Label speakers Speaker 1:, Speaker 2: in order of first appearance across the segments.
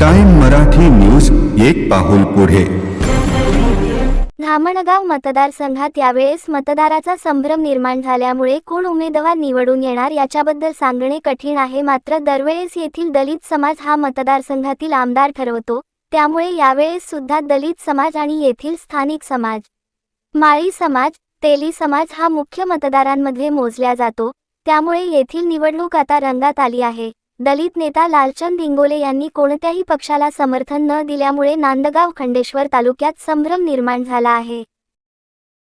Speaker 1: Time Marathi news एक पाहुल पुढे.
Speaker 2: धामणगाव मतदारसंघात यावेळेस मतदाराचा संभ्रम निर्माण झाल्यामुळे कोण उमेदवार निवडून येणार याच्याबद्दल सांगणे कठीण आहे. मात्र दरवेळेस येथील दलित समाज हा मतदारसंघातील आमदार ठरवतो. त्यामुळे यावेळेस सुद्धा दलित समाज आणि येथील स्थानिक समाज माळी समाज तेली समाज हा मुख्य मतदारांमध्ये मोजल्या जातो. त्यामुळे येथील निवडणूक आता रंगात आली आहे. दलित नेता लालचंद इंगोले यांनी कोणत्याही पक्षाला समर्थन न दिल्यामुळे नांदगाव खंडेश्वर तालुक्यात संभ्रम निर्माण झाला आहे.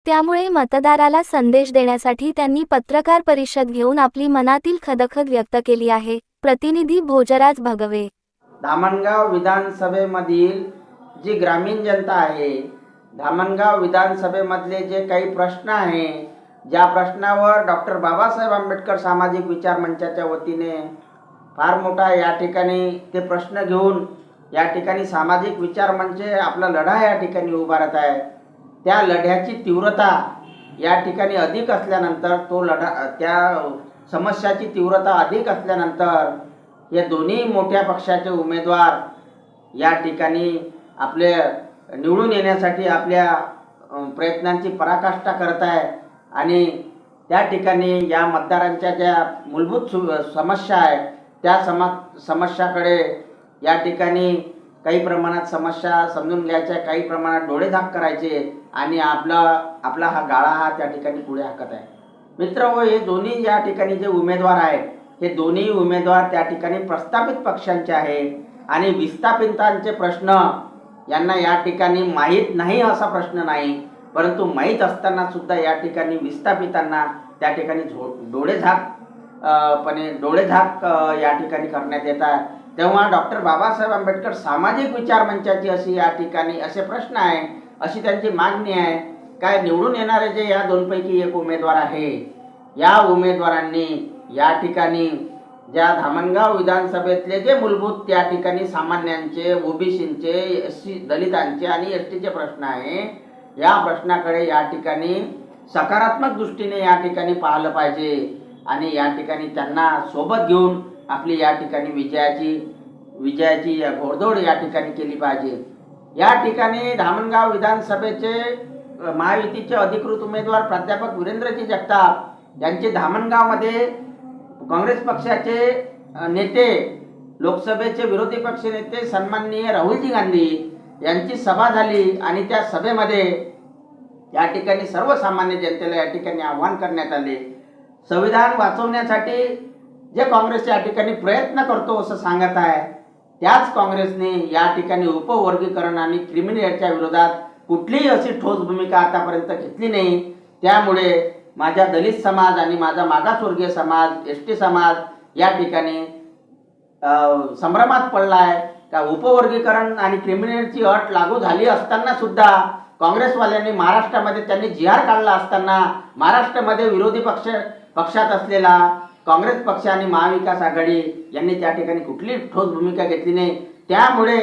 Speaker 2: त्यामुळे मतदाराला संदेश देण्यासाठी त्यांनी पत्रकार परिषद घेऊन आपली मनातील खदखद व्यक्त केली आहे. प्रतिनिधी भोजराज भगवे.
Speaker 3: धामणगाव विधानसभेमधील जी ग्रामीण जनता आहे धामणगाव विधानसभेमधले जे काही प्रश्न आहे ज्या प्रश्नावर डॉक्टर बाबासाहेब आंबेडकर सामाजिक विचार मंचाच्या वतीने फार मोठा या ठिकाणी ते प्रश्न घेऊन या ठिकाणी सामाजिक विचार म्हणजे आपला लढा या ठिकाणी उभारत आहे. त्या लढ्याची तीव्रता या ठिकाणी अधिक असल्यानंतर तो लढा त्या समस्याची तीव्रता अधिक असल्यानंतर हे दोन्ही मोठ्या पक्षाचे उमेदवार या ठिकाणी आपले निवडून येण्यासाठी आपल्या प्रयत्नांची पराकाष्ठा करत आहे. आणि त्या ठिकाणी या मतदारांच्या ज्या मूलभूत सु समस्या आहेत त्या समा समस्याकडे या ठिकाणी काही प्रमाणात समस्या समजून घ्यायच्या काही प्रमाणात डोळेझाक करायचे आणि आपला आपला हा गाळा हा त्या ठिकाणी पुढे हाकत आहे. मित्र हो हे दोन्ही या ठिकाणी जे उमेदवार आहेत हे दोन्ही उमेदवार त्या ठिकाणी प्रस्थापित पक्षांचे आहे आणि विस्थापितांचे प्रश्न यांना या ठिकाणी माहीत नाही असा प्रश्न नाही परंतु माहीत असताना सुद्धा या ठिकाणी विस्थापितांना त्या ठिकाणी झो डोळे झाक पणे डोळेझाक या ठिकाणी करण्यात येत आहे. तेव्हा डॉक्टर बाबासाहेब आंबेडकर सामाजिक विचार मंचाची अशी या ठिकाणी असे प्रश्न आहे अशी त्यांची मागणी आहे काय निवडून येणारे जे या दोनपैकी एक उमेदवार आहे या उमेदवारांनी या ठिकाणी ज्या धामणगाव विधानसभेतले जे मूलभूत त्या ठिकाणी सामान्यांचे ओबीसींचे एस सी दलितांचे आणि एस टीचे प्रश्न आहे या प्रश्नाकडे या ठिकाणी सकारात्मक दृष्टीने या ठिकाणी पाहिलं पाहिजे. आणि या ठिकाणी त्यांना सोबत घेऊन आपली या ठिकाणी विजयाची विजयाची घोडदौड या ठिकाणी केली पाहिजे. या ठिकाणी धामणगाव विधानसभेचे महायुतीचे अधिकृत उमेदवार प्राध्यापक वीरेंद्रजी जगताप यांचे धामणगावमध्ये काँग्रेस पक्षाचे नेते लोकसभेचे विरोधी पक्ष नेते सन्माननीय राहुलजी गांधी यांची सभा झाली आणि त्या सभेमध्ये या ठिकाणी सर्वसामान्य जनतेला या ठिकाणी आव्हान करण्यात आले. संविधान वाचवण्यासाठी जे काँग्रेस या ठिकाणी प्रयत्न करतो असं सांगत आहे त्याच काँग्रेसने या ठिकाणी उपवर्गीकरण आणि क्रिमिनलच्या विरोधात कुठलीही अशी ठोस भूमिका आतापर्यंत घेतली नाही. त्यामुळे माझ्या दलित समाज आणि माझा मागासवर्गीय समाज एस टी समाज या ठिकाणी संभ्रमात पडला आहे का उपवर्गीकरण आणि क्रिमिनलची अट लागू झाली असताना सुद्धा काँग्रेसवाल्यांनी महाराष्ट्रामध्ये त्यांनी जिहार काढला असताना महाराष्ट्रामध्ये विरोधी पक्ष पक्षात असलेला काँग्रेस पक्ष आणि महाविकास आघाडी यांनी त्या ठिकाणी कुठली ठोस भूमिका घेतली नाही. त्यामुळे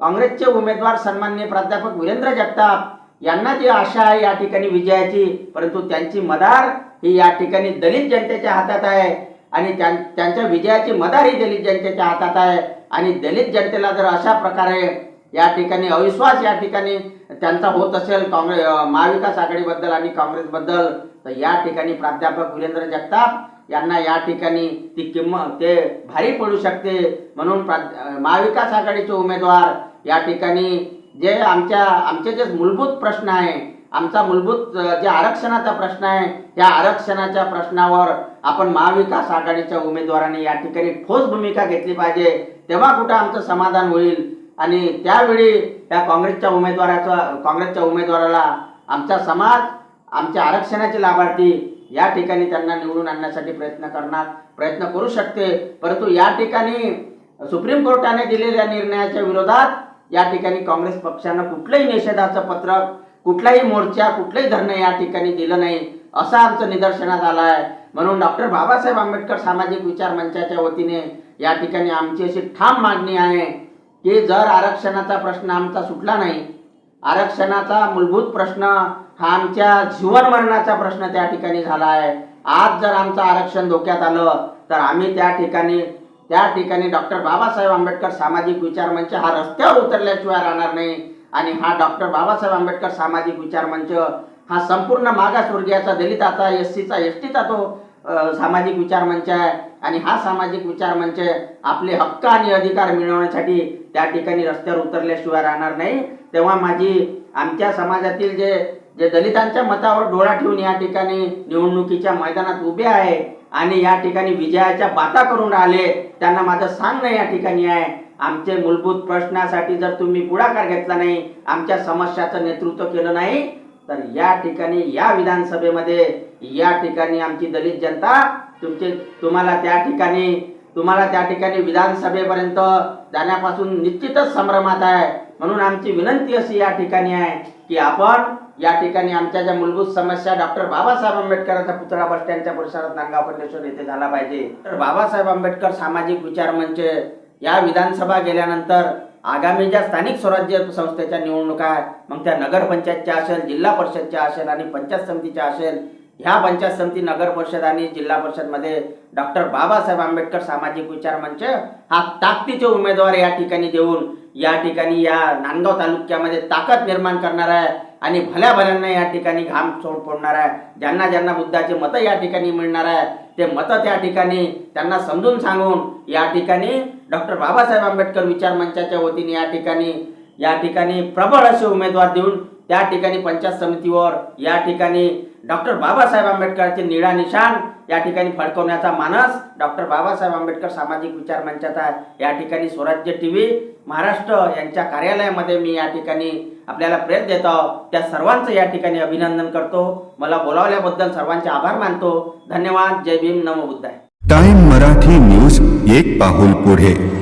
Speaker 3: काँग्रेसचे उमेदवार सन्मान्य प्राध्यापक वीरेंद्र जगताप यांना जी आशा आहे या ठिकाणी विजयाची परंतु त्यांची मदार ही या ठिकाणी दलित जनतेच्या हातात आहे आणि त्यां त्यांच्या विजयाची मदार ही दलित जनतेच्या हातात आहे. आणि दलित जनतेला जर अशा प्रकारे या ठिकाणी अविश्वास या ठिकाणी त्यांचा होत असेल काँग्रेस महाविकास आघाडीबद्दल आणि काँग्रेसबद्दल तर या ठिकाणी प्राध्यापक वीरेंद्र जगताप यांना या ठिकाणी ती किंमत ते भारी पडू शकते म्हणून प्रा महाविकास आघाडीचे उमेदवार या ठिकाणी जे आमच्या आमचे जे मूलभूत प्रश्न आहे आमचा मूलभूत जे आरक्षणाचा प्रश्न आहे त्या आरक्षणाच्या प्रश्नावर आपण महाविकास आघाडीच्या उमेदवारांनी या ठिकाणी ठोस भूमिका घेतली पाहिजे तेव्हा कुठं आमचं समाधान होईल. आणि त्यावेळी त्या काँग्रेसच्या उमेदवाराचा काँग्रेसच्या उमेदवाराला आमचा समाज आमच्या आरक्षणाचे लाभार्थी या ठिकाणी त्यांना निवडून आणण्यासाठी प्रयत्न करणार प्रयत्न करू शकते. परंतु या ठिकाणी सुप्रीम कोर्टाने दिलेल्या निर्णयाच्या विरोधात या ठिकाणी काँग्रेस पक्षानं कुठलंही निषेधाचं पत्रक कुठलाही मोर्चा कुठलंही धरणं या ठिकाणी दिलं नाही असं आमचं निदर्शनात आलं आहे म्हणून डॉक्टर बाबासाहेब आंबेडकर सामाजिक विचार मंचाच्या वतीने या ठिकाणी आमची अशी ठाम मागणी आहे की जर आरक्षणाचा प्रश्न आमचा सुटला नाही आरक्षणाचा मूलभूत प्रश्न हा आमच्या जीवनमरणाचा प्रश्न त्या ठिकाणी झाला आहे आज जर आमचं आरक्षण धोक्यात आलं तर आम्ही त्या ठिकाणी त्या ठिकाणी डॉक्टर बाबासाहेब आंबेडकर सामाजिक विचार मंच हा रस्त्यावर उतरल्याशिवाय राहणार नाही. आणि हा डॉक्टर बाबासाहेब आंबेडकर सामाजिक विचार मंच हा संपूर्ण मागासवर्गीयाचा दलिताचा एस सीचा एस टीचा तो सामाजिक विचार मंच आहे. आणि हा सामाजिक विचार मंच आपले हक्क आणि अधिकार मिळवण्यासाठी त्या ठिकाणी रस्त्यावर उतरल्याशिवाय राहणार नाही. तेव्हा माझी आमच्या समाजातील जे जे दलितांच्या मतावर डोळा ठेवून या ठिकाणी निवडणुकीच्या मैदानात उभे आहे आणि या ठिकाणी विजयाच्या बाता करून राहिले त्यांना माझं सांगणं या ठिकाणी आहे. आमचे मूलभूत प्रश्नासाठी जर तुम्ही पुढाकार घेतला नाही आमच्या समस्याचं नेतृत्व केलं नाही तर या ठिकाणी या विधानसभेमध्ये या ठिकाणी आमची दलित जनता तुमचे तुम्हाला त्या ठिकाणी तुम्हाला त्या ठिकाणी विधानसभेपर्यंत जाण्यापासून निश्चितच संभ्रमात आहे. म्हणून आमची विनंती अशी या ठिकाणी आहे की आपण या ठिकाणी आमच्या ज्या मूलभूत समस्या डॉक्टर बाबासाहेब आंबेडकरांचा पुतळा बस स्टँडच्या परिसरात नांदगाव कंडेश्वर येथे झाला पाहिजे. तर बाबासाहेब आंबेडकर सामाजिक विचार मंच या विधानसभा गेल्यानंतर आगामी ज्या स्थानिक स्वराज्य संस्थेच्या निवडणुका आहेत मग त्या नगरपंचायतच्या असेल जिल्हा परिषदच्या असेल आणि पंचायत समितीच्या असेल ह्या पंचायत समिती नगर परिषद आणि जिल्हा परिषदमध्ये डॉक्टर बाबासाहेब आंबेडकर सामाजिक विचार मंच हा ताकदीचे उमेदवार या ठिकाणी देऊन या ठिकाणी या नांदगाव तालुक्यामध्ये ताकद निर्माण करणार आहे आणि भल्या भल्यांना या ठिकाणी घाम सोड फोडणार आहे. ज्यांना ज्यांना बुद्धाचे मतं या ठिकाणी मिळणार आहे ते मतं त्या ठिकाणी त्यांना समजून सांगून या ठिकाणी डॉक्टर बाबासाहेब आंबेडकर विचार मंचाच्या वतीने या ठिकाणी या ठिकाणी प्रबळ असे उमेदवार देऊन त्या ठिकाणी पंचायत समितीवर या ठिकाणी डॉक्टर बाबासाहेब आंबेडकरचे निळा निशाण या ठिकाणी फडकवण्याचा मानस डॉक्टर बाबासाहेब आंबेडकर सामाजिक विचार मंचाचा आहे. या ठिकाणी स्वराज्य टी व्ही महाराष्ट्र यांच्या कार्यालयामध्ये मी या ठिकाणी आपल्याला प्रेस देत आहोत त्या सर्वांचं या ठिकाणी अभिनंदन करतो. मला बोलावल्याबद्दल सर्वांचे आभार मानतो. धन्यवाद. जय भीम. नमो बुद्धाय.
Speaker 1: टाइम मराठी न्यूज एक पाहुल पुढे.